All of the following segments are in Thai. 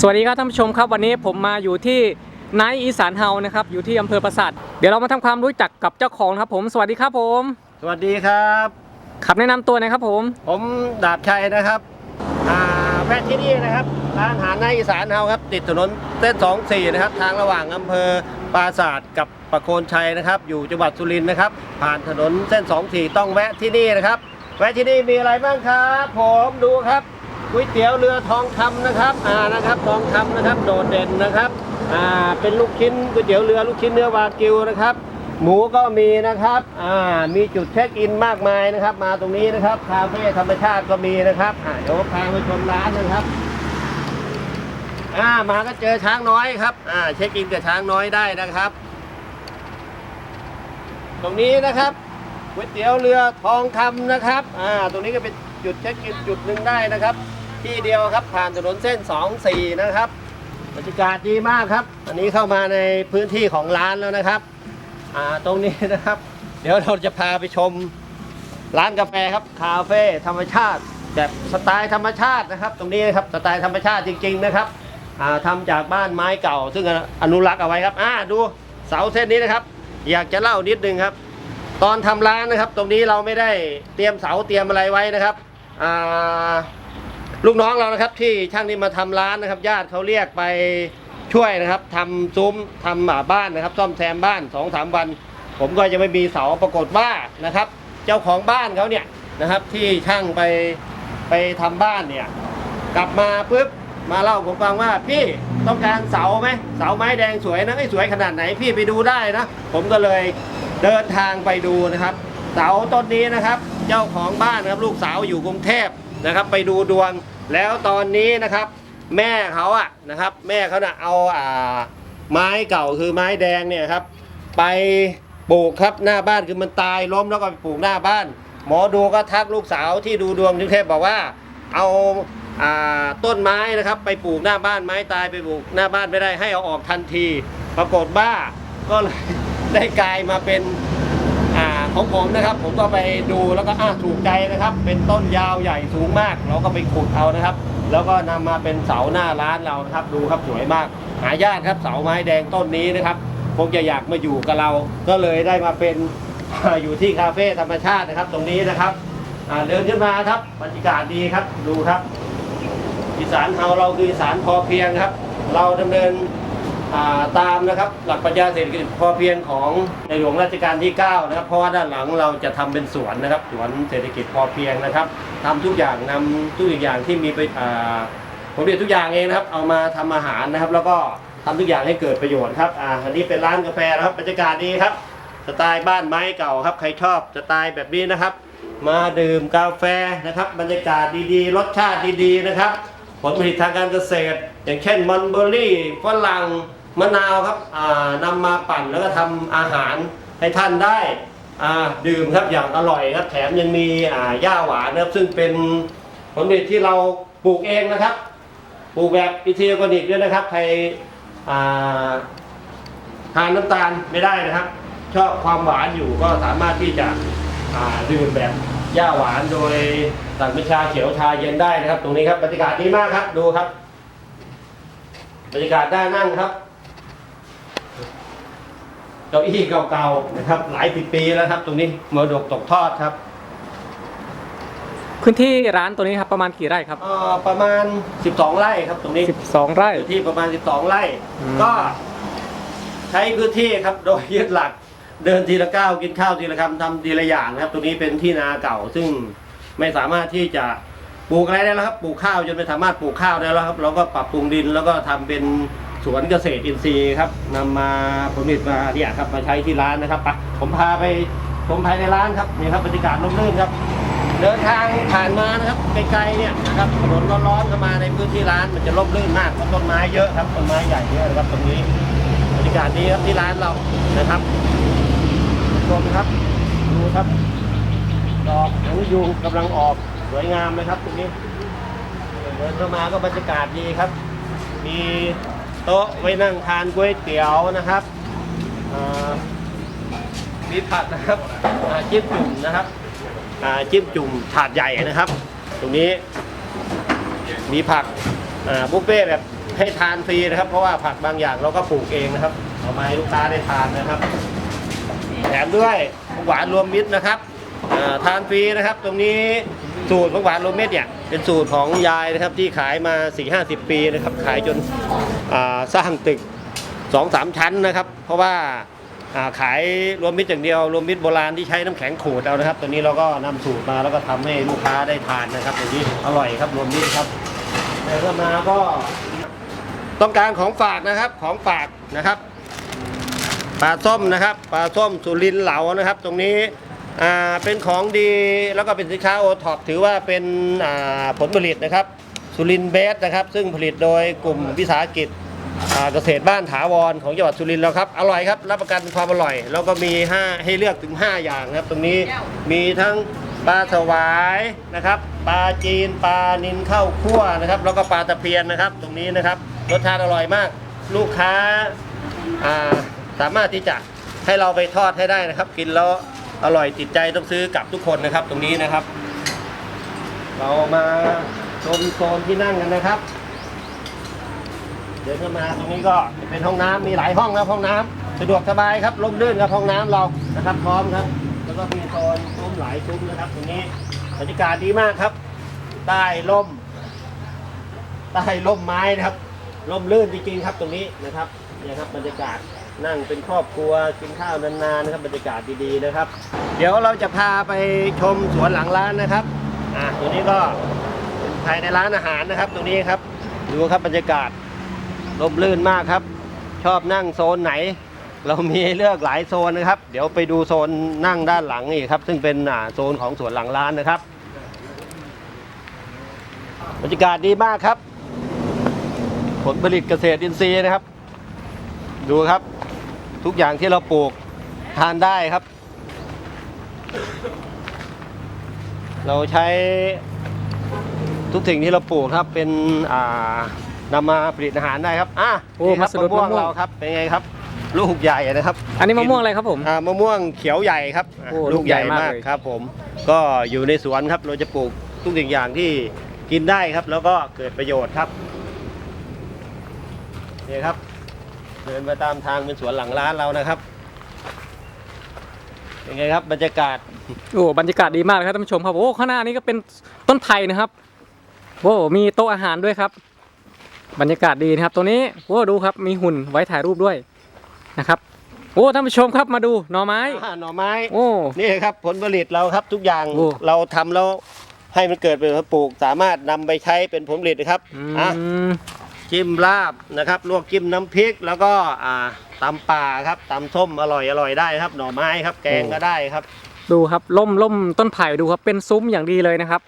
สวัสดีครับท่านผู้ชมครับวันนี้ผมมาอยู่ที่ไนท์อีสานเฮานะครับอยู่ที่อำเภอปราสาทเดี๋ยวเรามาทำความรู้จักกับเจ้าของนะครับผมสวัสดีครับผม สวัสดีครับขับแนะนำตัวหนะครับผม ผมดาบชัยนะครับอ่าแวะที่นี่นะครับร้านอาหารในอีสานเฮาครับ ติดถนนเส้น24นะครับทางระหว่างอำเภอปราศาสตร์กับประโคนชัยนะครับ อยู่จังหวัดสุรินทร์นะครับ ผ่านถนนเส้น24ต้องแวะที่นี่นะครับแวะที่นี่มีอะไรบ้างครับ ผมดูครับ ก๋วยเตี๋ยวเรือทองคำนะครับอ่านะครับทองคำนะครับโดดเด่นนะครับอ่าเป็นลูกชิ้นก๋วยเตี๋ยวเรือลูกชิ้นเนื้อวากิวนะครับหมูก็มีนะครับอ่ามีจุดเช็คอินมากมายนะครับ มาตรงนี้นะครับคาเฟ่ธรรมชาติก็มีนะครับอ่าเดี๋ยวพาไปชมร้านนะครับอ่ามาก็เจอช้างน้อยครับอ่าเช็คอินกับช้างน้อยได้นะครับ ตรงนี้นะครับก๋วยเตี๋ยวเรือทองคำนะครับอ่าตรงนี้ก็เป็นจุดเช็คอินจุดหนึ่งได้นะครับ ที่เดียวครับผ่านถนนเส้น 24 นะครับบรรยากาศดีมากครับ อันนี้เข้ามาในพื้นที่ของร้านแล้วนะครับอ่าตรงนี้นะครับ เดี๋ยวเราจะพาไปชมร้านกาแฟครับคาเฟ่ธรรมชาติแบบสไตล์ธรรมชาตินะครับ ตรงนี้นะครับสไตล์ธรรมชาติจริง ๆนะครับอ่าทำจากบ้านไม้เก่า ซึ่งอนุรักษ์เอาไว้ครับอ่าดูเสาเส้นนี้นะครับ อยากจะเล่านิดนึงครับ ตอนทำร้านนะครับ ตรงนี้เราไม่ได้เตรียมเสาเตรียมอะไรไว้นะครับอ่า ลูกน้องเรานะครับที่ช่างที่มาทำร้านนะครับ ญาติเขาเรียกไปช่วยนะครับทำซุ้มทำอ่าบ้านนะครับ ซ่อมแซมบ้านสองสามวัน ผมก็จะไม่มีเสาปรากฏว่านะครับ เจ้าของบ้านเขาเนี่ยนะครับ ที่ช่างไปไปทำบ้านเนี่ย กลับมาปุ๊บมาเล่าผมฟังว่าพี่ต้องการเสาไหมเสาไม้แดงสวยนะไอ้สวยขนาดไหนพี่ไปดูได้นะผมก็เลยเดินทางไปดูนะครับ เสาต้นนี้นะครับ เจ้าของบ้านนะครับลูกสาวอยู่กรุงเทพ นะครับไปดูดวงแล้วตอนนี้นะครับ แม่เขาอะนะครับ แม่เขาน่ะเอาอ่าไม้เก่าคือไม้แดงเนี่ยครับไปปลูกครับหน้าบ้านคือมันตายล้มแล้วก็ไปปลูกหน้าบ้าน หมอดูก็ทักลูกสาวที่ดูดวงกรุงเทพบอกว่าเอาอ่าต้นไม้นะครับ ไปปลูกหน้าบ้านไม้ตายไปปลูกหน้าบ้านไม่ได้ให้เอาออกทันที ปรากฏว่าก็เลยได้กลายมาเป็น ของผมนะครับ ผมก็ไปดูแล้วก็อ่าถูกใจนะครับ เป็นต้นยาวใหญ่สูงมาก เราก็ไปขุดเอานะครับ แล้วก็นำมาเป็นเสาหน้าร้านเรานะครับ ดูครับสวยมาก หายากครับเสาไม้แดงต้นนี้นะครับคงจะอยากมาอยู่กับเรา ก็เลยได้มาเป็นอยู่ที่คาเฟ่ธรรมชาตินะครับ ตรงนี้นะครับเดินขึ้นมาครับบรรยากาศดีครับดูครับอีสานเฮาเราคืออีสานพอเพียงครับ เราดำเนิน ตามนะครับหลักปรัชญาเศรษฐกิจพอเพียงของในหลวงรัชกาลที่ 9 นะครับ เพราะว่าด้านหลังเราจะทำเป็นสวนนะครับสวนเศรษฐกิจพอเพียงนะครับทำทุกอย่างนำทุกอย่างที่มีไปผมเรียนทุกอย่างเองนะครับ เอามาทำอาหารนะครับ แล้วก็ทำทุกอย่างให้เกิดประโยชน์ครับอ่าอันนี้เป็นร้านกาแฟนะครับบรรยากาศดีครับสไตล์บ้านไม้เก่าครับใครชอบสไตล์แบบนี้นะครับ มาดื่มกาแฟนะครับ บรรยากาศดีๆ รสชาติดีๆนะครับ ผลผลิตทางการเกษตร อย่างเช่นมันเบอร์รี่ฝรั่ง มะนาวครับอ่านำมาปั่นแล้วก็ทำอาหารให้ท่านได้ดื่มครับอย่างอร่อยครับแถมยังมีอ่าหญ้าหวานนะครับซึ่งเป็นผลผลิตที่เราปลูกเองนะครับปลูกแบบอินทรีย์ออร์แกนิกด้วยนะครับใครทานน้ำตาลไม่ได้นะครับ ชอบความหวานอยู่ก็สามารถที่จะดื่มแบบหญ้าหวานโดยสั่งเป็นชาเขียวชาเย็นได้นะครับ ตรงนี้ครับบรรยากาศดีมากครับดูครับบรรยากาศด้านนั่งครับ เก้าอี้เก่าๆนะครับ หลายสิบปีแล้วครับ ตรงนี้มรดกตกทอดครับพื้นที่ร้านตัวนี้ครับประมาณกี่ไร่ครับ เอ่อประมาณ 12 ไร่ครับ ตรงนี้12 ไร่ พื้นที่ประมาณ 12 ไร่ อืม ก็ ใช้พื้นที่ครับ โดยยึดหลักเดินทีละก้าวกินข้าวทีละคำทำทีละอย่างนะครับ ตรงนี้เป็นที่นาเก่า ซึ่งไม่สามารถที่จะปลูกอะไรได้แล้วครับ ปลูกข้าวจนไม่สามารถปลูกข้าวได้แล้วครับ เราก็ปรับปรุงดินแล้วก็ทำเป็น สวนเกษตรอินทรีย์ครับนำมาผลผลิตมาเนี่ยครับมาใช้ที่ร้านนะครับไปผมพาไปชมภายในร้านครับนี่ครับบรรยากาศร่มรื่นครับ เดินทางผ่านมานะครับไกลๆเนี่ยนะครับถนนร้อนๆเข้ามาในพื้นที่ร้านมันจะร่มรื่นมากเพราะต้นไม้เยอะครับต้นไม้ใหญ่เยอะนะครับตรงนี้บรรยากาศดีครับที่ร้านเรานะครับชมครับดูครับดอกหางยูงกำลังออกสวยงามเลยครับตรงนี้เดินเข้ามาก็บรรยากาศดีครับ มี โต๊ะไว้นั่งทานก๋วยเตี๋ยวนะครับมีผักนะครับจิ้มจุ่มนะครับจิ้มจุ่มถาดใหญ่นะครับ ตรงนี้มีผักบุฟเฟ่แบบให้ทานฟรีนะครับ เพราะว่าผักบางอย่างเราก็ปลูกเองนะครับเอามาให้ลูกค้าได้ทานนะครับแถมด้วยหวานรวมมิตรนะครับทานฟรีนะครับ ตรงนี้ สูตรของหวานรวมมิตรเนี่ยเป็นสูตรของยายนะครับที่ขายมา 4-50 ปีนะครับขายจนสร้างตึก 2-3 ชั้นนะครับ เพราะว่าขายรวมมิตรอย่างเดียวรวมมิตรโบราณที่ใช้น้ำแข็งขูดเอานะครับตัวนี้เราก็นำสูตรมาแล้วก็ทำให้ลูกค้าได้ทานนะครับตัวนี้อร่อยครับรวมมิตรครับแต่ก็มาก็ต้องการของฝากนะครับของฝากนะครับปลาส้มนะครับปลาส้มสุรินเหลานะครับ ตรงนี้ อ่าเป็นของดีแล้วก็เป็นสินค้าโอท็อปถือว่าเป็นอ่าผลผลิตนะครับสุรินเบสนะครับ ซึ่งผลิตโดยกลุ่มวิสาหกิจอ่าเกษตรบ้านถาวรของจังหวัดสุรินทร์แล้วครับ อร่อยครับ รับประกันความอร่อย แล้วก็มี5ให้เลือกถึง 5 อย่างนะครับ ตรงนี้มีทั้งปลาสวายนะครับ ปลาจีน ปลานินข้าวคั่วนะครับ แล้วก็ปลาตะเพียนนะครับ ตรงนี้นะครับ รสชาติอร่อยมาก ลูกค้าอ่าสามารถที่จะให้เราไปทอดให้ได้นะครับ กินแล้ว อร่อยติดใจต้องซื้อกลับทุกคนนะครับ ตรงนี้นะครับ เรามาชมโซนที่นั่งกันนะครับ เดินเข้ามาตรงนี้ก็จะเป็นห้องน้ำมีหลายห้องครับห้องน้ำสะดวกสบายครับร่มรื่นครับห้องน้ำเรานะครับ พร้อมครับ แล้วก็มีโซนซุ้มหลายซุ้มนะครับ ตรงนี้บรรยากาศดีมากครับใต้ร่มใต้ร่มไม้นะครับร่มรื่นจริงๆครับตรงนี้นะครับเนี่ยครับบรรยากาศ นั่งเป็นครอบครัวกินข้าวนานๆนะครับบรรยากาศดีๆนะครับ เดี๋ยวเราจะพาไปชมสวนหลังร้านนะครับอ่าตัวนี้ก็เป็นภายในร้านอาหารนะครับ ตรงนี้ครับดูครับบรรยากาศร่มรื่นมากครับ ชอบนั่งโซนไหน เรามีเลือกหลายโซนนะครับ เดี๋ยวไปดูโซนนั่งด้านหลังอีกครับ ซึ่งเป็นโซนของสวนหลังร้านนะครับ บรรยากาศดีมากครับ ผลผลิตเกษตรอินทรีย์นะครับ ดูครับ ทุกอย่างที่เราปลูกทานได้ครับ เราใช้ทุกสิ่งที่เราปลูกครับเป็นอ่านำมาผลิตอาหารได้ครับอะโอ้นี่ครับมาสะดุมะดม่วงมะม่วง เราครับเป็นไงครับ ลูกใหญ่นะครับอันนี้มะม่วงอะไรครับผม อ่ามะม่วงเขียวใหญ่ครับอะโอ้ลูกใหญ่ลูกใหญ่มากมากเลย ครับ ผม ก็อยู่ในสวนครับเราจะปลูกทุกสิ่งอย่างที่กินได้ครับ แล้วก็เกิดประโยชน์ครับนี่ครับ เดินไปตามทางเป็นสวนหลังร้านเรานะครับเป็นไงครับบรรยากาศโอ้บรรยากาศดีมากเลยครับท่านผู้ชมครับโอ้ข้างหน้านี้ก็เป็นต้นไผ่นะครับโอ้มีโต๊ะอาหารด้วยครับ บรรยากาศดีนะครับตัวนี้โอ้ดูครับมีหุ่นไว้ถ่ายรูปด้วยนะครับโอ้ท่านผู้ชมครับมาดูหน่อไม้อ่าหน่อไม้ โอ้นี่ครับผลผลิตเราครับทุกอย่างโอ้เราทำแล้วให้มันเกิดเป็นผลปลูก สามารถนำไปใช้เป็นผลผลิตนะครับอือะม จิ้มลาบนะครับ ลวกจิ้มน้ำพริก แล้วก็อ่าตำป่าครับตำส้มอร่อยอร่อยได้ครับ หน่อไม้ครับ แกงก็ได้ครับ ดูครับล่มล่มต้นไผ่ดูครับเป็นซุ้มอย่างดีเลยนะครับ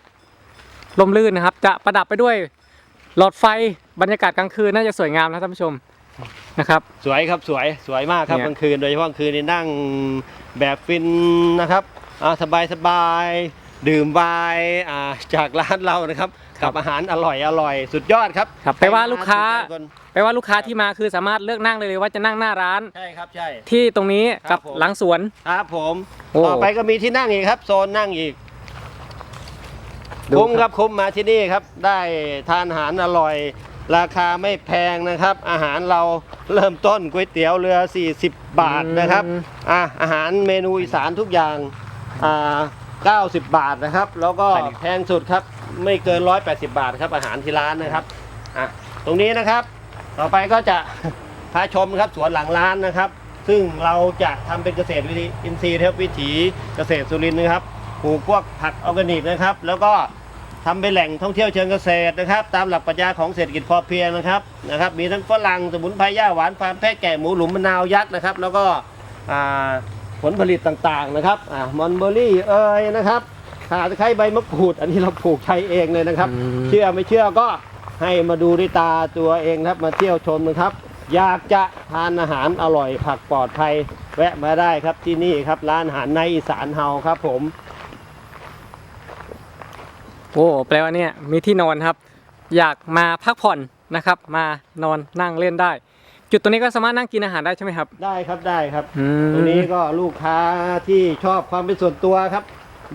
ล่มลื่นนะครับ จะประดับไปด้วยหลอดไฟบรรยากาศกลางคืนน่าจะสวยงามนะท่านผู้ชมนะครับ สวยครับสวยสวยมากครับเนี่ย กลางคืนโดยเฉพาะกลางคืนนี่นั่งแบบฟินนะครับอ่าสบายสบายดื่มไวน์อ่าจากร้านเรานะครับ กับอาหารอร่อยอร่อยสุดยอดครับครับแปลว่าลูกค้าใรมถูกใจคนแปลว่าลูกค้าที่มาคือสามารถเลือกนั่งเลยเลยว่าจะนั่งหน้าร้าน ใช่ครับใช่ที่ตรงนี้ครักับบผมหลังสวนครับผมโอ้ต่อไปก็มีที่นั่งอีกครับ โซนนั่งอีกดูคุ้มครับครับคุ้มมาที่นี่ครับ ได้ทานอาหารอร่อย ราคาไม่แพงนะครับ อาหารเราเริ่มต้นก๋วยเตี๋ยวเรือ 40 บาทนะครับอืมอะอาหารเมนูอีสานทุกอย่างอ่า90 บาทนะครับ แล้วก็ใช่ดิแพงสุดครับ ไม่เกิน 180 บาทครับอาหารที่ร้านนะครับอะตรงนี้นะครับ ต่อไปก็จะพาชมครับสวนหลังร้านนะครับ ซึ่งเราจะทำเป็นเกษตรวิธีอินทรีย์ครับวิถีเกษตรสุรินทร์นะครับปลูกพวกผักออร์แกนิกนะครับ แล้วก็ทำเป็นแหล่งท่องเที่ยวเชิงเกษตรนะครับ ตามหลักปรัชญาของเศรษฐกิจพอเพียงนะครับนะครับ มีทั้งฝรั่งสมุนไพรหญ้าหวานฟาร์มแพะแกะหมูหลุมมะนาวยักษ์นะครับ แล้วก็ผลผลิตต่างๆนะครับอมอนเบอรี่เอ่ยนะครับ ขาตะไคร้ใบมะกรูด อันนี้เราปลูกใช้เองเลยนะครับ อืม เชื่อไม่เชื่อก็ให้มาดูด้วยตาตัวเองนะครับ มาเที่ยวชมนะครับ อยากจะทานอาหารอร่อยผักปลอดภัย แวะมาได้ครับที่นี่ครับร้านอาหารในอีสานเฮาครับ ผม โอ้แปลว่าเนี่ยมีที่นอนครับ อยากมาพักผ่อนนะครับ มานอนนั่งเล่นได้ จุดตรงนี้ก็สามารถนั่งกินอาหารได้ใช่ไหมครับได้ครับได้ครับ อืม ตรงนี้ก็ลูกค้าที่ชอบความเป็นส่วนตัวครับ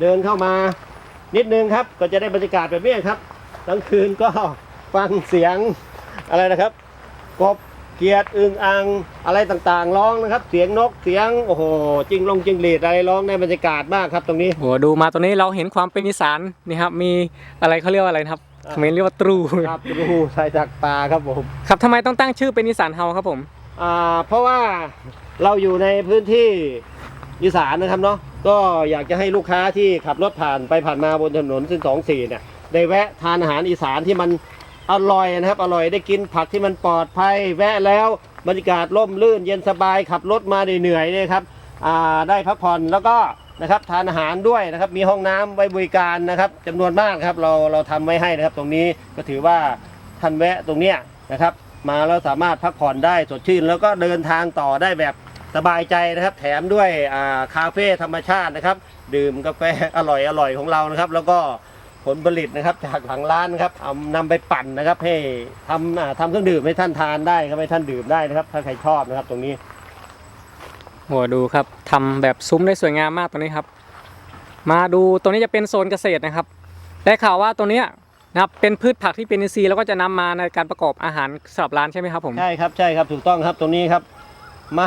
เดินเข้ามานิดนึงครับ ก็จะได้บรรยากาศแบบนี้ครับกลางคืนก็ฟังเสียงอะไรนะครับ กบเกียดอึงอ่างอะไรต่างๆ ร้องนะครับ เสียงนกเสียงโอ้โหจิงลงจิงหรีดอะไรร้องในบรรยากาศมากครับตรงนี้ โหดูมาตัวนี้เราเห็นความเป็นอีสานนี่ครับมีอะไรเขาเรียกว่าอะไรนะครับอ่าเขมรเรียกว่าตรูครับดูใส่จากปลาครับผมครับทำไมต้องตั้งชื่อเป็นอีสานเฮาครับผมอ่าเพราะว่าเราอยู่ในพื้นที่ อีสานนะครับเนาะก็อยากจะให้ลูกค้าที่ขับรถผ่านไปผ่านมาบนถนนเส้นสองสี่เนี่ยได้แวะทานอาหารอีสานที่มันอร่อยนะครับ อร่อยได้กินผักที่มันปลอดภัย แวะแล้วบรรยากาศร่มรื่นเย็นสบายขับรถมาเหนื่อยๆเนี่ยครับอ่าได้พักผ่อนแล้วก็นะครับทานอาหารด้วยนะครับมีห้องน้ำไว้บริการนะครับจำนวนมากครับเราเราทำไว้ให้นะครับ ตรงนี้ก็ถือว่าท่านแวะตรงเนี้ยนะครับ มาแล้วสามารถพักผ่อนได้สดชื่น แล้วก็เดินทางต่อได้แบบ สบายใจนะครับ แถมด้วยอ่าคาเฟ่ธรรมชาตินะครับ ดื่มกาแฟอร่อยอร่อยของเรานะครับ แล้วก็ผลผลิตนะครับ จากหลังร้านนะครับเอานำไปปั่นนะครับ ให้ทำอ่าทำเครื่องดื่มให้ท่านทานได้ครับให้ท่านดื่มได้นะครับ ถ้าใครชอบนะครับตรงนี้โหดูครับทำแบบซุ้มได้สวยงามมากตัวนี้ครับ มาดูตัวนี้จะเป็นโซนเกษตรนะครับ ได้ข่าวว่าตัวเนี้ยนะครับเป็นพืชผักที่เป็นอินทรีย์แล้วก็จะนำมาในการประกอบอาหารสำหรับร้านใช่ไหมครับผมใช่ครับใช่ครับถูกต้องครับตรงนี้ครับ มา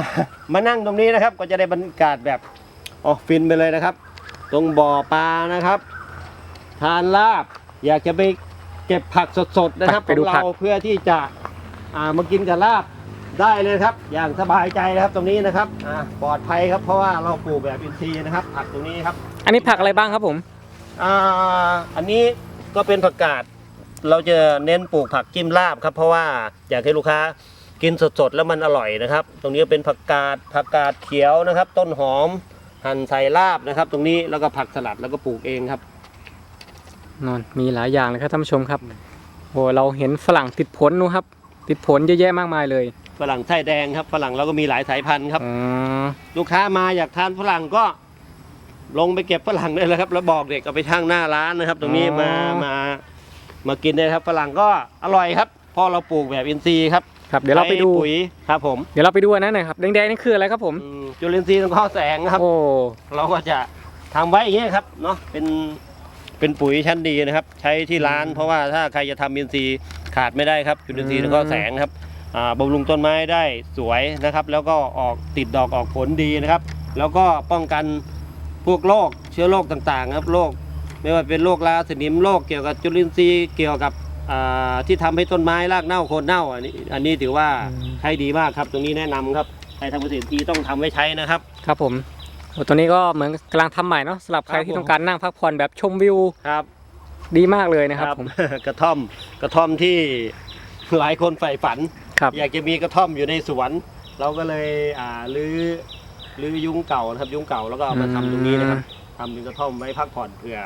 มานั่งตรงนี้นะครับ ก็จะได้บรรยากาศแบบออกฟินไปเลยนะครับ ตรงบ่อปลานะครับ ทานลาบอยากจะไปเก็บผักสดๆนะครับไปดูของผักเราเพื่อที่จะอ่ามากินกับลาบได้เลยครับ อย่างสบายใจนะครับตรงนี้นะครับอ่าปลอดภัยครับเพราะว่าเราปลูกแบบอินทรีย์นะครับ ผักตรงนี้ครับ อันนี้ผักอะไรบ้างครับผม อ่าอันนี้ก็เป็นผักกาด เราจะเน้นปลูกผักจิ้มลาบครับ เพราะว่าอยากให้ลูกค้า กินสดๆแล้วมันอร่อยนะครับ ตรงนี้เป็นผักกาดผักกาดเขียวนะครับ ต้นหอมหั่นใส่ลาบนะครับ ตรงนี้แล้วก็ผักสลัดแล้วก็ปลูกเองครับนอนมีหลายอย่างเลยครับท่านผู้ชมครับโอ้เราเห็นฝรั่งติดผลนูครับ ติดผลเยอะแยะมากมายเลยฝรั่งไส้แดงครับฝรั่งเราก็มีหลายสายพันธุ์ครับอ๋อลูกค้ามาอยากทานฝรั่งก็ ลงไปเก็บฝรั่งได้เลยครับ แล้วบอกเด็กเอาไปช่างหน้าร้านนะครับ ตรงนี้มามามากินได้ครับฝรั่งก็อร่อยครับเพราะเราปลูกแบบอินทรีย์ครับ ครับเดี๋ยวเราไปดู ใช้ปุ๋ยครับผมเดี๋ยวเราไปดูอันนั้นหน่อยครับแดงๆนี่คืออะไรครับผม อืมจุลินทรีย์ต้องข้อแสงครับ โอ้ เราก็จะทำไว้อย่างเงี้ยครับเนาะเป็นเป็นปุ๋ยชั้นดีนะครับ ใช้ที่ร้าน เพราะว่าถ้าใครจะทำอินทรีย์ขาดไม่ได้ครับจุลินทรีย์ต้องข้อแสงครับอ่าบำรุงต้นไม้ได้สวยนะครับ แล้วก็ออกติดดอกออกผลดีนะครับ แล้วก็ป้องกันพวกโรคเชื้อโรคต่างๆ ครับโรคไม่ว่าเป็นโรคราสนิมโรคเกี่ยวกับจุลินทรีย์เกี่ยวกับ อ่าที่ทำให้ต้นไม้รากเน่าโคนเน่าอันนี้อันนี้ถือว่าใช้ดีมากครับ ตรงนี้แนะนำครับใครทำเกษตรทีต้องทำไว้ใช้นะครับ ครับผมโอ้ตัวนี้ก็เหมือนกำลังทำใหม่เนาะสำหรับใครครับที่ผม ต้องการนั่งพักผ่อนแบบชมวิวครับ ดีมากเลยนะครับผม กระท่อมกระท่อมที่หลายคนใฝ่ฝัน ครับ อยากจะมีกระท่อมอยู่ในสวน เราก็เลยอ่ารื้อรื้อยุ้งเก่านะครับ ยุ้งเก่าแล้วก็เอามาทำตรงนี้นะครับทำเป็นกระท่อมไว้พักผ่อนเผื่อ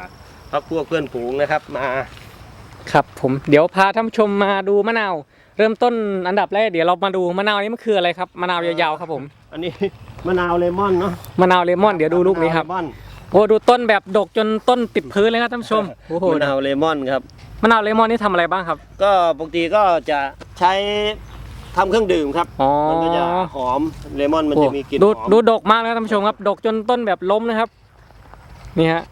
พักพวกเพื่อนฝูงนะครับ มา ครับผมเดี๋ยวพาท่านผู้ชมมาดูมะนาว เริ่มต้นอันดับแรกเดี๋ยวเรามาดูมะนาวนี้มันคืออะไรครับมะนาวยาวๆครับผมอันนี้มะนาวเลมอนเนาะมะนาวเลมอนเดี๋ยวดูลูกนี้ครับมะาวเลมอนโอ้ดูต้นแบบดกจนต้นติดพื้นเลยครับท่านผู้ชมโอ้โหมะนาวเลมอนครับมะนาวเลมอนนี่ทำอะไรบ้างครับ ก็ปกติก็จะใช้ทำเครื่องดื่มครับอ๋อ มันก็จะหอมเลมอนมันจะมีกลิ่นดูหอมดูดกมากเลยครับท่านผู้ชมครับ ดกจนต้นแบบล้มนะครับ นี่ฮะ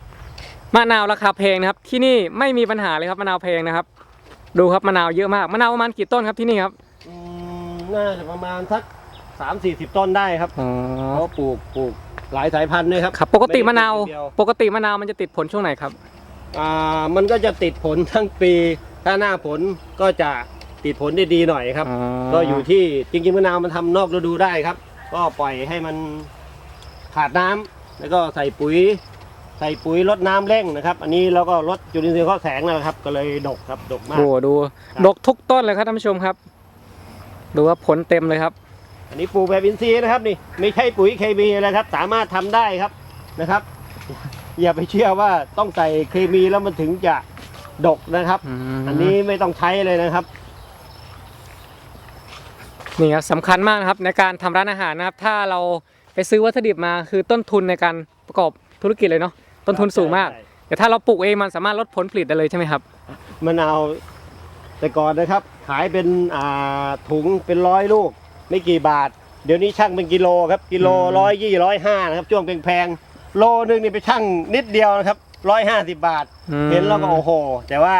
มะนาวราคาแพงนะครับ ที่นี่ไม่มีปัญหาเลยครับมะนาวแพงนะครับ ดูครับมะนาวเยอะมากมะนาวประมาณกี่ต้นครับที่นี่ครับอืมน่าจะประมาณสักสามสี่สิบต้นได้ครับอ๋อเพราะปลูกปลูกหลายสายพันธุ์ด้วยครับครับ ปกติมะนาว ไได้ปลูกเดียปกติมะนาวมันจะติดผลช่วงไหนครับอ่ามันก็จะติดผลทั้งปี ถ้าหน้าผลก็จะติดผลได้ดีหน่อยครับ ก็อยู่ที่จริงๆมะนาวมันทำนอกฤดูได้ครับ ก็ปล่อยให้มันขาดน้ำแล้วก็ใส่ปุ๋ย ใส่ปุ๋ยลดน้ำเร่งนะครับ อันนี้เราก็ลดจุลินทรีย์ข้อแสงนะครับ ก็เลยดกครับดกมาก โอ้โหดูครับ ดกทุกต้นเลยครับท่านผู้ชมครับ ดูว่าผลเต็มเลยครับ อันนี้ปลูกแบบอินทรีย์นะครับนี่ไม่ใช่ปุ๋ยเคมีอะไรครับ สามารถทำได้ครับนะครับ อย่าไปเชื่อว่าต้องใส่เคมีแล้วมันถึงจะดกนะครับ อันนี้ไม่ต้องใช้เลยนะครับ นี่ครับสำคัญมากนะครับในการทำร้านอาหารนะครับ ถ้าเราไปซื้อวัตถุดิบมาคือต้นทุนในการประกอบธุรกิจเลยเนาะ ต้นทุนสูงมาก ใช่แต่ถ้าเราปลูกเองมันสามารถลดผลผลิตได้เลยใช่ไหมครับ มะนาวแต่ก่อนนะครับ ขายเป็นอ่าถุงเป็นร้อยลูก ไม่กี่บาท เดี๋ยวนี้ช่างเป็นกิโลครับกิโลอืม ร้อยยี่ร้อยห้านะครับช่วงแพงๆโลนึงนี่ไปช่างนิดเดียวนะครับร้อยห้าสิบบาท อืม เห็นแล้วก็โอ้โห แต่ว่า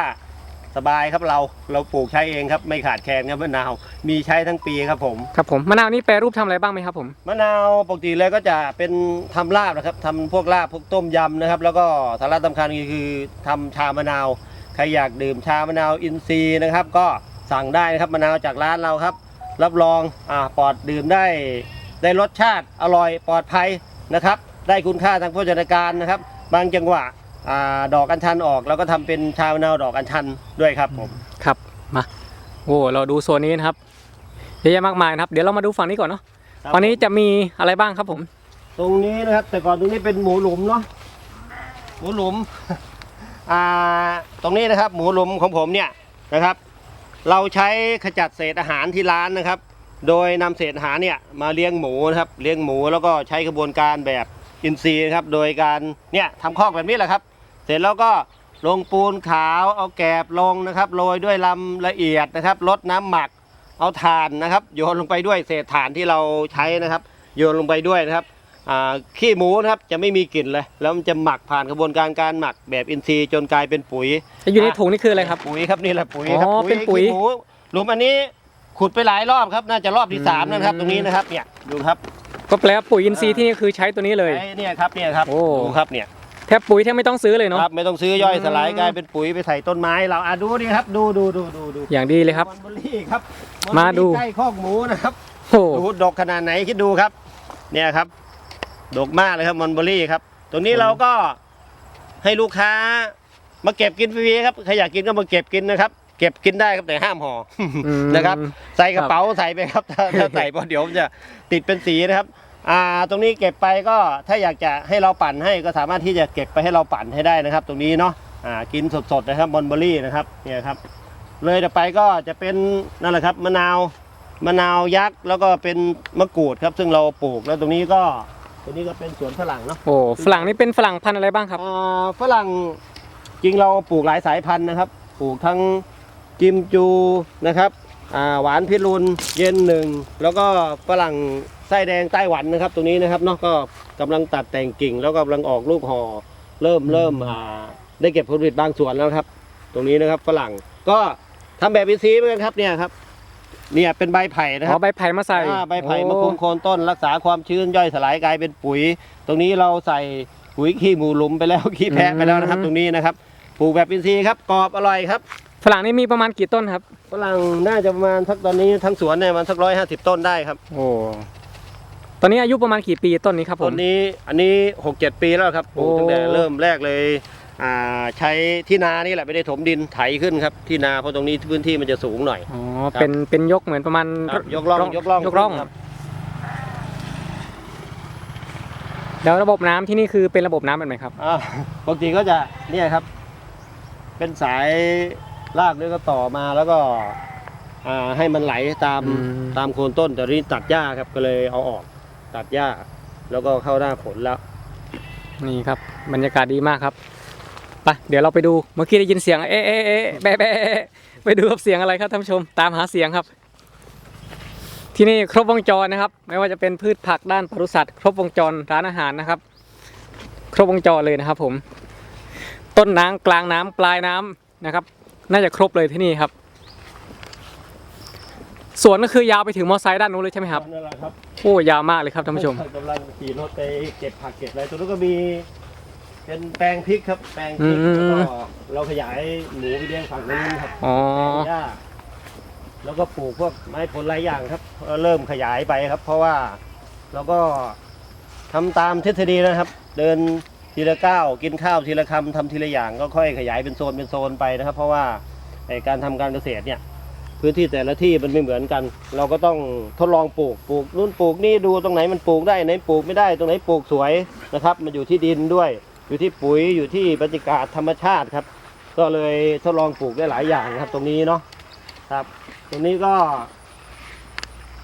สบายครับเราเราปลูกใช้เองครับไม่ขาดแคลนครับมะนาวมีใช้ทั้งปีครับผมครับผมมะนาวนี่แปรรูปทำอะไรบ้างไหมครับผม มะนาวปกติเลยก็จะเป็นทำลาบนะครับทำพวกลาบพวกต้มยำนะครับ แล้วก็สาระสำคัญคือทำชามะนาวใครอยากดื่มชามะนาวอินทรีย์นะครับ ก็สั่งได้นะครับมะนาวจากร้านเราครับ รับรองอ่าปลอดดื่มได้ได้รสชาติอร่อยปลอดภัยนะครับ ได้คุณค่าทางโภชนาการนะครับ บางจังหวะ อ่าดอกอัญชันออกเราก็ทำเป็นชามะนาวดอกอัญชันด้วยครับผม ครับมาโอ้เราดูโซนนี้นะครับเยอะแยะมากมายนะครับ เดี๋ยวเรามาดูฝั่งนี้ก่อนเนาะฝั่งนี้จะมีอะไรบ้างครับผม ตรงนี้นะครับ แต่ก่อนตรงนี้เป็นหมูหลุมเนาะหมูหลุม อ่าตรงนี้นะครับ หมูหลุมของผมเนี่ยนะครับ เราใช้ขจัดเศษอาหารที่ร้านนะครับ โดยนำเศษอาหารเนี่ยมาเลี้ยงหมูนะครับเลี้ยงหมูแล้วก็ใช้กระบวนการแบบอินทรีย์นะครับ โดยการเนี่ยทำคอกแบบนี้แหละครับ เสร็จแล้วก็ลงปูนขาวเอาแกบลงนะครับโรยด้วยลำละเอียดนะครับลดน้ำหมักเอาถ่านนะครับ โยนลงไปด้วยเศษถ่านที่เราใช้นะครับ โยนลงไปด้วยนะครับอ่าขี้หมูนะครับจะไม่มีกลิ่นเลย แล้วมันจะหมักผ่านกระบวนการการหมักแบบอินทรีย์จนกลายเป็นปุ๋ยจะอยู่ในถุงนี่คืออะไรครับปุ๋ยครับนี่แหละปุ๋ยครับอ๋อเป็นปุ๋ยขี้หมูหลุมอันนี้ขุดไปหลายรอบครับน่าจะรอบที่สามอืมนะครับ ตรงนี้นะครับเนี่ยดูครับ ก็แปลว่าปุ๋ยอินทรีย์ที่นี่คือใช้ตัวนี้เลยไอ้เนี่ยครับเนี่ยครับโอ้ดูครับเนี่ย แทบปุ๋ยแทบไม่ต้องซื้อเลยเนาะ ครับไม่ต้องซื้อย่อยอืมสลายกลายเป็นปุ๋ยไปใส่ต้นไม้เราอะดูนี่ครับ ดูดูดูดูดูอย่างดีเลยครับ มอนเบอรี่ครับมาดูอนเบอรี่ใกล้คอกหมูนะครับโอ้ดูดกขนาดไหนคิดดูครับ เนี่ยครับ ดกมากเลยครับมอนเบอรี่ครับตรงนี้เราก็ให้ลูกค้า มาเก็บกินฟรีๆครับใครอยากกินก็มาเก็บกินนะครับ เก็บกินได้ครับแต่ห้ามห่อออืม นะครับ ใส่กระเป๋าใส่ไปครับถ้าถ้าใส่เพราะเดี๋ยวมันจะติดเป็นสีนะครับ อ่าตรงนี้เก็บไปก็ถ้าอยากจะให้เราปั่นให้ก็สามารถที่จะเก็บไปให้เราปั่นให้ได้นะครับ ตรงนี้เนาะอ่ากินสดๆนะครับมอนเบอรี่นะครับเนี่ยครับ เลยต่อไปก็จะเป็นนั่นแหละครับมะนาวมะนาวยักษ์แล้วก็เป็นมะกรูดครับ ซึ่งเราปลูกแล้วตรงนี้ก็ตรงนี้ก็เป็นสวนฝรั่งเนาะโอ้ฝรั่งนี่เป็นฝรั่งพันธุ์อะไรบ้างครับอ่าฝรั่งจริงเราปลูกหลายสายพันธุ์นะครับ ปลูกทั้งกิมจูนะครับอ่าหวานพิรุณเย็นหนึ่งแล้วก็ฝรั่ง ไส้แดงไต้หวันนะครับ ตรงนี้นะครับเนาะก็กำลังตัดแต่งกิ่ง แล้วก็กำลังออกลูกห่อเริ่มเริ่มอ่าได้เก็บผลผลิตบางส่วนแล้วครับ ตรงนี้นะครับฝรั่งก็ทำแบบอีซีเหมือนกันครับเนี่ยครับ เนี่ยเป็นใบไผ่นะคอ๋รัอบ ใบไผ่มาใส่อ่าใบไผ่โอ้มาคุมโคนต้นรักษาความชื้นย่อยสลายกลายเป็นปุ๋ย ตรงนี้เราใส่ปุ๋ยขี้หมูหลุมไปแล้ว ขี้แพะไปแล้วนะครับ ตรงนี้นะครับปลูกแบบอินทรีย์ครับกรอบอร่อยครับฝรั่งนี่มีประมาณกี่ต้นครับ ฝรั่งน่าจะประมาณสักตอนนี้ทั้งสวนเนี่ยมันสักร้อยห้าสิบต้นได้ครับ โอ้ ตอนนี้อายุประมาณกี่ปีต้นนี้ครับผต้มนนี้อันนี้หกเจ็ดปีแล้วครับปลูกโอ้ ตั้งแต่เริ่มแรกเลยอ่าใช้ที่นานี่แหละไม่ได้ถมดินไถขึ้นครับ ที่นาเพราะตรงนี้พื้นที่มันจะสูงหน่อย อ๋อครับ เป็นเป็นยกเหมือนประมาณครับยกร่องยกร่องยกร่อง ครับแล้วระบบน้ำที่นี่คือเป็นระบบน้ำแบบไหนครับ อ่าปกติก็จะเนี่ยครับ เป็นสายลากด้วยก็ต่อมาแล้วก็อ่าให้มันไหลตามอืม ตามโคนต้นแต่นี้ตัดหญ้าครับก็เลยเอาออก ตัดหญ้า แล้วก็เข้าหน้าฝนแล้ว นี่ครับ บรรยากาศดีมากครับไปเดี๋ยวเราไปดูเมื่อกี้ได้ยินเสียง เอ๊ะเอ๊ะเอ๊ะแบะแบะเอ๊ะไปดูครับเสียงอะไรครับท่านผู้ชม ตามหาเสียงครับ ที่นี่ครบวงจรนะครับ ไม่ว่าจะเป็นพืชผักด้านปศุสัตว์ ครบวงจรร้านอาหารนะครับ ครบวงจรเลยนะครับ ผม ต้นน้ำกลางน้ำปลายน้ำนะครับ น่าจะครบเลยที่นี่ครับ สวนก็คือยาวไปถึงมอไซค์ด้านนู้นเลยใช่ไหมครับนั่นแหละครับโอ้ยาวมากเลยครับท่านผู้ชมกำลังขี่รถไปเก็บผักเก็บอะไรตรงนู้นก็มี เป็นแปลงพริกครับ แปลงพริกอืมแล้วก็เราขยายหมูไปเลี้ยงฝั่งนู้นครับอ๋อแปลงหญ้าแล้วก็ปลูกพวกไม้ผลหลายอย่างครับก็เริ่มขยายไปครับ เพราะว่าเราก็ทำตามทฤษฎีนะครับ เดินทีละก้าวกินข้าวทีละคำทำทีละอย่างก็ค่อยขยายเป็นโซนเป็นโซนไปนะครับ เพราะว่าไอ้การทำการเกษตรเนี่ย พื้นที่แต่ละที่มันไม่เหมือนกัน เราก็ต้องทดลองปลูกปลูกนู่นปลูกนี่ดูตรงไหนมันปลูกได้ไหนปลูกไม่ได้ตรงไหนปลูกสวยนะครับ มันอยู่ที่ดินด้วย อยู่ที่ปุ๋ยอยู่ที่บรรยากาศธรรมชาติครับ ก็เลยทดลองปลูกได้หลายอย่างครับ ตรงนี้เนาะครับ ตรงนี้ก็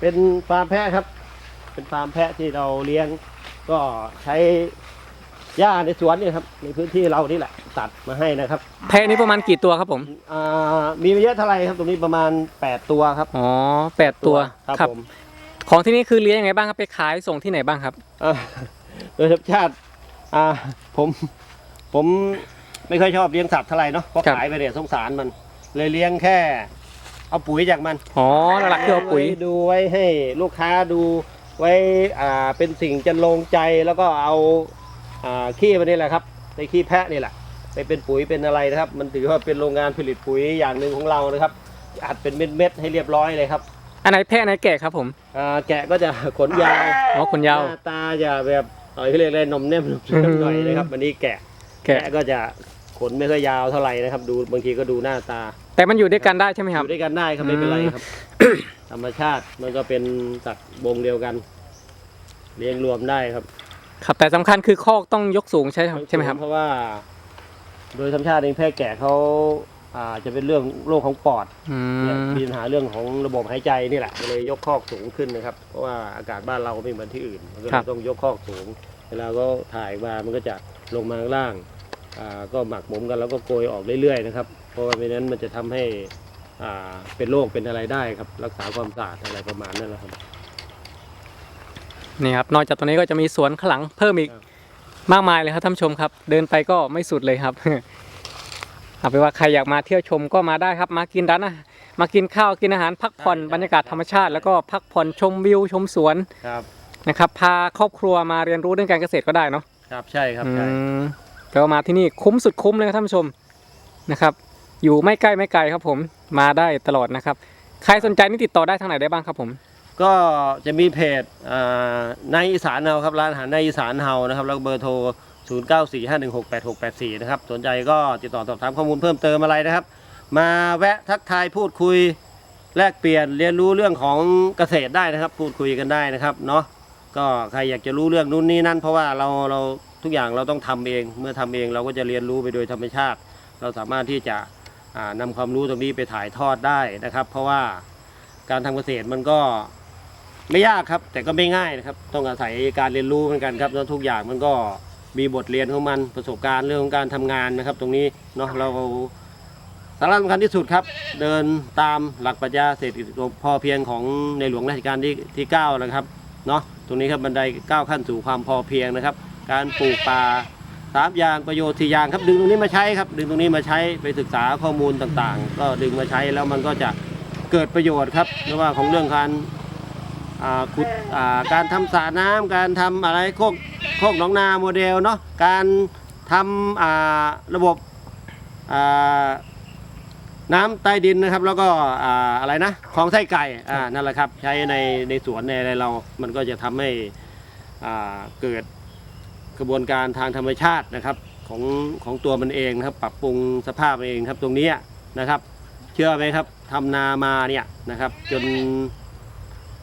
เป็นฟาร์มแพะครับ เป็นฟาร์มแพะที่เราเลี้ยงก็ใช้ หญ้าในสวนเนี่ยครับในพื้นที่เรานี่แหละตัดมาให้นะครับแพะนี้ประมาณกี่ตัวครับผมอ่ามีไม่เยอะเท่าไหร่ครับตรงนี้ประมาณ 8 ตัวครับอ๋อแปดตัวครับผมของที่นี่คือเลี้ยงยังไงบ้างครับไปขายส่งที่ไหนบ้างครับอ่าโดยธรรมชาติอ่าผมผมไม่ค่อยชอบเลี้ยงสัตว์เท่าไหร่เนาะเพราะครับขายไปเนี่ยสงสารมัน เลยเลี้ยงแค่ เอาปุ๋ยจากมันอ๋อหลักๆคือเอาปุ๋ยไว้ดูไว้ให้ลูกค้าดูไว้อ่าเป็นสิ่งจะลงใจแล้วก็เอาอ่า ขี้มันนี่แหละครับในขี้แพะนี่แหละไปเป็นปุ๋ยเป็นอะไรนะครับ มันถือว่าเป็นโรงงานผลิตปุ๋ยอย่างหนึ่งของเรานะครับอัดเป็นเม็ดๆให้เรียบร้อยเลยครับอันไหนแพะอันไหนแกะครับผมอ่าแกะก็จะขนยาวอ๋อคนยาวหน้าตาจะแบบเอ่อเขาเรียกอะไรนมแนมหน่อยนะครับอันนี้แกะแกะแกะก็จะขนไม่ค่อยยาวเท่าไหร่นะครับ ดูบางทีก็ดูหน้าตา แต่มันอยู่ด้วยกันได้ใช่ไหมอครับยู่ด้วยกันได้ครับไม่เป็นไรครับ ธรรมชาติมันก็เป็นสัตว์วงเดียวกัน เลี้ยงรวมได้ครับ ครับแต่สำคัญคือคอกต้องยกสูงใช่ใช่ไหมครับ เพราะว่า โดยธรรมชาติเองแพะแกะเขาอ่าจะเป็นเรื่องโรคของปอดอืเนี่ยมมีปัญหาเรื่องของระบบหายใจนี่แหละก็เลยยกคอกสูงขึ้นนะครับ เพราะว่าอากาศบ้านเราไม่เหมือนที่อื่นมันก็เลยต้องยกคอกสูง เวลาก็ถ่ายมามันก็จะลงมาข้างล่างอ่าก็หมักหมมกันแล้วก็โกยออกเรื่อยๆนะครับ เพราะว่าไม่นั้นมันจะทำให้อ่าเป็นโรคเป็นอะไรได้ครับ รักษาความสะอาดอะไรประมาณนั้นแหละครับ นี่ครับนอกจากตัวนี้ก็จะมีสวนข้างหลังเพิ่มอีกครับมากมายเลยครับท่านผู้ชมครับ เดินไปก็ไม่สุดเลยครับเอาไปนว่าใครอยากมาเที่ยวชมก็มาได้ครับ มากินร้านอาหารมากินข้าวกินอาหารพักผ่อนบรรยากาศธรรมชาติ แล้วก็พักผ่อนชมวิวชมสวนครับนะครับพาครอบครัวมาเรียนรู้เรื่องการเกษตรก็ได้เนาะครับใช่ครับอืใช่มก็มาที่นี่คุ้มสุดคุ้มเลยครับท่านผู้ชมนะครับ อยู่ไม่ใกล้ไม่ไกลครับผมมาได้ตลอดนะครับ ใครสนใจนี่ติดต่อได้ทางไหนได้บ้างครับผม ก็จะมีเพจอ่าในอีสานเฮาครับร้านอาหารในอีสานเฮานะครับแล้วก็เบอร์โทร 0 9 4 5 1 6 8 6 8 4 นะครับสนใจก็ติดต่อสอบถามข้อมูลเพิ่มเติมอะไรนะครับ มาแวะทักทายพูดคุยแลกเปลี่ยนเรียนรู้เรื่องของเกษตรได้นะครับ พูดคุยกันได้นะครับเนาะก็ใครอยากจะรู้เรื่องนู่นนี่นั่น เพราะว่าเราเราทุกอย่างเราต้องทำเอง เมื่อทำเองเราก็จะเรียนรู้ไปโดยธรรมชาติ เราสามารถที่จะอ่านำความรู้ตรงนี้ไปถ่ายทอดได้นะครับ เพราะว่าการทำเกษตรมันก็ ไม่ยากครับ แต่ก็ไม่ง่ายนะครับ ต้องอาศัยการเรียนรู้เหมือนกันครับแล้วทุกอย่างมันก็มีบทเรียนของมันประสบการณ์เรื่องของการทำงานนะครับ ตรงนี้เนาะเราสาระสำคัญที่สุดครับ เดินตามหลักปรัชญาเศรษฐกิจพอเพียงของในหลวงรัชกาลที่ที่เก้านะครับเนาะตรงนี้ครับบันไดก้าวขั้นสู่ความพอเพียงนะครับ การปลูกป่าสามอย่างประโยชน์สี่อย่างครับดึงตรงนี้มาใช้ครับ ดึงตรงนี้มาใช้ไปศึกษาข้อมูลต่างๆ ก็ดึงมาใช้แล้วมันก็จะเกิดประโยชน์ครับไม่ว่าของเรื่องการ อ่าขุดอ่าการทำสระน้ำการทำอะไรโคกโคกหนองนาโมเดลเนาะการทำอ่าระบบอ่าน้ำใต้ดินนะครับ แล้วก็อ่าอะไรนะคลองไส้ไก่อ่านั่นแหละครับ ใช้ในในสวนในอะไรเรา มันก็จะทำให้อ่าเกิด กระบวนการทางธรรมชาตินะครับของของตัวมันเองนะครับ ปรับปรุงสภาพเองครับตรงเนี้ยนะครับ เชื่อไหมครับทำนามาเนี่ยนะครับ จน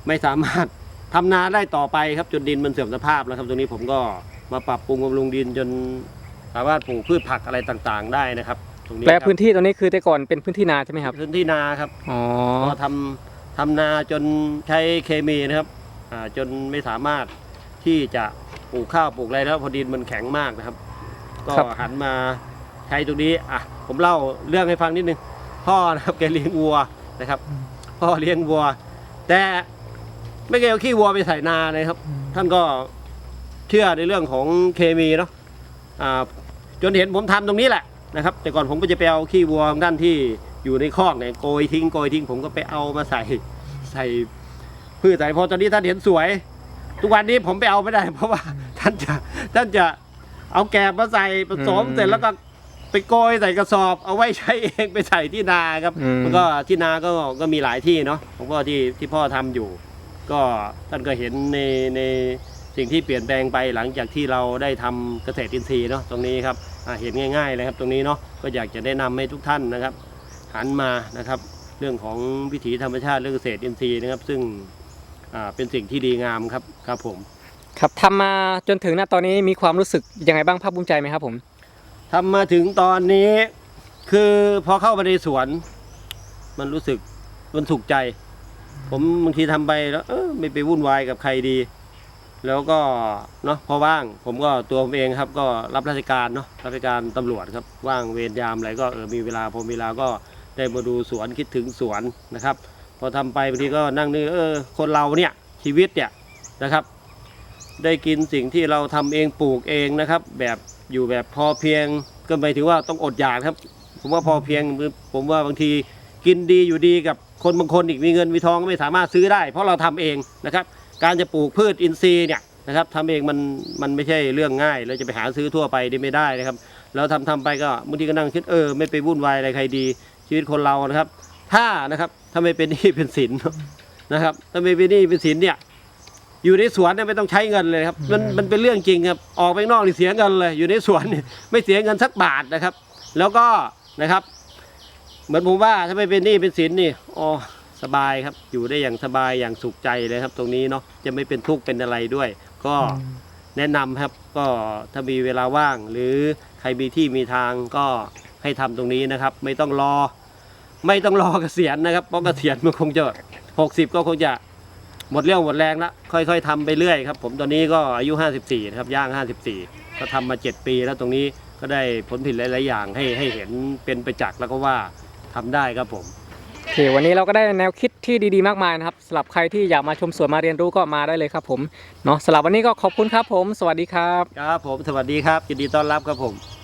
ไม่สามารถทำนาได้ต่อไปครับจนดินมันเสื่อมสภาพแล้วครับตรงนี้ผมก็มาปรับปรุงบำรุงดินจนสามารถปลูกพืชผักอะไรต่างๆ ได้นะครับตรงนี้และครับพื้นที่ตรงนี้คือแต่ก่อนเป็นพื้นที่นาใช่ไหมครับ พื้นที่นาครับอ๋อก็ทำทำนาจนใช้เคมีนะครับอ่าจนไม่สามารถที่จะปลูกข้าวปลูกอะไรแล้วพอดินมันแข็งมากนะครับ ก็หันมาใช้ตรงนี้อะผมเล่าเรื่องให้ฟังนิดนึงพ่อนะครับแกเลี้ยงวัวนะครับ พ่อเลี้ยงวัว แต่ ไม่เคยเอาขี้วัวไปใส่นาเลยครับ ท่านก็เชื่อในเรื่องของเคมีเนาะอ่าจนเห็นผมทำตรงนี้แหละนะครับ แต่ก่อนผมก็จะไปเอาขี้วัวของท่านที่อยู่ในคอกเนี่ยโกยทิ้งโกยทิ้งผมก็ไปเอามาใส่ใส่พืชใส่พอตอนนี้ท่านเห็นสวย ทุกวันนี้ผมไปเอาไม่ได้ เพราะว่าท่านจะท่านจะเอาแกบมาใส่ผสมอืมเสร็จแล้วก็ไปโกยใส่กระสอบ เอาไว้ใช้เองไปใส่ที่นาครับอืมมันก็ที่นาก็ก็มีหลายที่เนาะของพ่อที่ที่พ่อทำอยู่ ก็ท่านก็เห็นในในสิ่งที่เปลี่ยนแปลงไปหลังจากที่เราได้ทำเกษตรอินทรีย์เนาะตรงนี้ครับอ่าเห็นง่ายๆเลยครับตรงนี้เนาะก็อยากจะแนะนำให้ทุกท่านนะครับ หันมานะครับเรื่องของวิถีธรรมชาติเรื่องเกษตรอินทรีย์นะครับ ซึ่งอ่าเป็นสิ่งที่ดีงามครับครับผม ครับทำมาจนถึงณตอนนี้มีความรู้สึกยังไงบ้างภาคภูมิใจไหมครับผมทำมาถึงตอนนี้คือพอเข้ามาในสวน มันรู้สึกมันถูกใจ ผมบางทีทำไปแล้วเออไม่ไปวุ่นวายกับใครดี แล้วก็เนาะพอว่าง ผมก็ตัวผมเองครับ ก็รับราชการเนาะรับราชการตำรวจครับว่างเวรยามอะไรก็เออมีเวลาพอมีเวลาก็ได้มาดูสวนคิดถึงสวนนะครับ พอทำไปบางทีก็นั่งนึกเออคนเราเนี่ยชีวิตเนี่ยนะครับ ได้กินสิ่งที่เราทำเองปลูกเองนะครับ แบบอยู่แบบพอเพียงก็หมายถึงว่าต้องอดอยากครับ ผมว่าพอเพียงผมว่าบางทีกินดีอยู่ดีกับ คนบางคนอีกมีเงินมีทองก็ไม่สามารถซื้อได้ เพราะเราทำเองนะครับ การจะปลูกพืชอินทรีย์เนี่ยนะครับทำเองมันมันไม่ใช่เรื่องง่ายเราจะไปหาซื้อทั่วไปได้ไม่ได้นะครับแล้วทำทำไปก็บางทีก็นั่งคิดเออไม่ไปวุ่นวายอะไรใครดี ชีวิตคนเรานะครับ ถ้านะครับถ้าไม่เป็นหนี้เป็นสินนะครับถ้าไม่เป็นหนี้เป็นสินเนี่ยอยู่ในสวนเนี่ยไม่ต้องใช้เงินเลยครับมันมันเป็นเรื่องจริงครับออกไปข้างนอกนี่เสียเงินเลย อยู่ในสวนนี่ไม่เสียเงินสักบาทนะครับ แล้วก็นะครับ เหมือนผมว่าถ้าไม่เป็นหนี้เป็นสินนี่อ๋อสบายครับ อยู่ได้อย่างสบายอย่างสุขใจเลยครับ ตรงนี้เนาะจะไม่เป็นทุกข์เป็นอะไรด้วย ก็แนะนำครับก็ถ้ามีเวลาว่าง หรือใครมีที่มีทางก็ให้ทำตรงนี้นะครับ ไม่ต้องรอ ไม่ต้องรอเกษียณนะครับเพราะเกษียณมันคงจะหกสิบก็คงจะหมดเรี่ยวหมดแรงละค่อย ๆทำไปเรื่อยครับ ผมตอนนี้ก็อายุ 54นะครับย่าง 54 ก็ทำมา 7 ปีแล้วตรงนี้ก็ได้ผลผลิตหลายๆอย่างให้ให้เห็นเป็นประจักษ์แล้วก็ว่า ทำได้ครับผมโอเควันนี้เราก็ได้แนวคิดที่ดีๆมากมายนะครับสำหรับใครที่อยากมาชมสวนมาเรียนรู้ก็มาได้เลยครับผมเนาะสำหรับวันนี้ก็ขอบคุณครับผม สวัสดีครับ ครับผมสวัสดีครับยินดีต้อนรับครับผม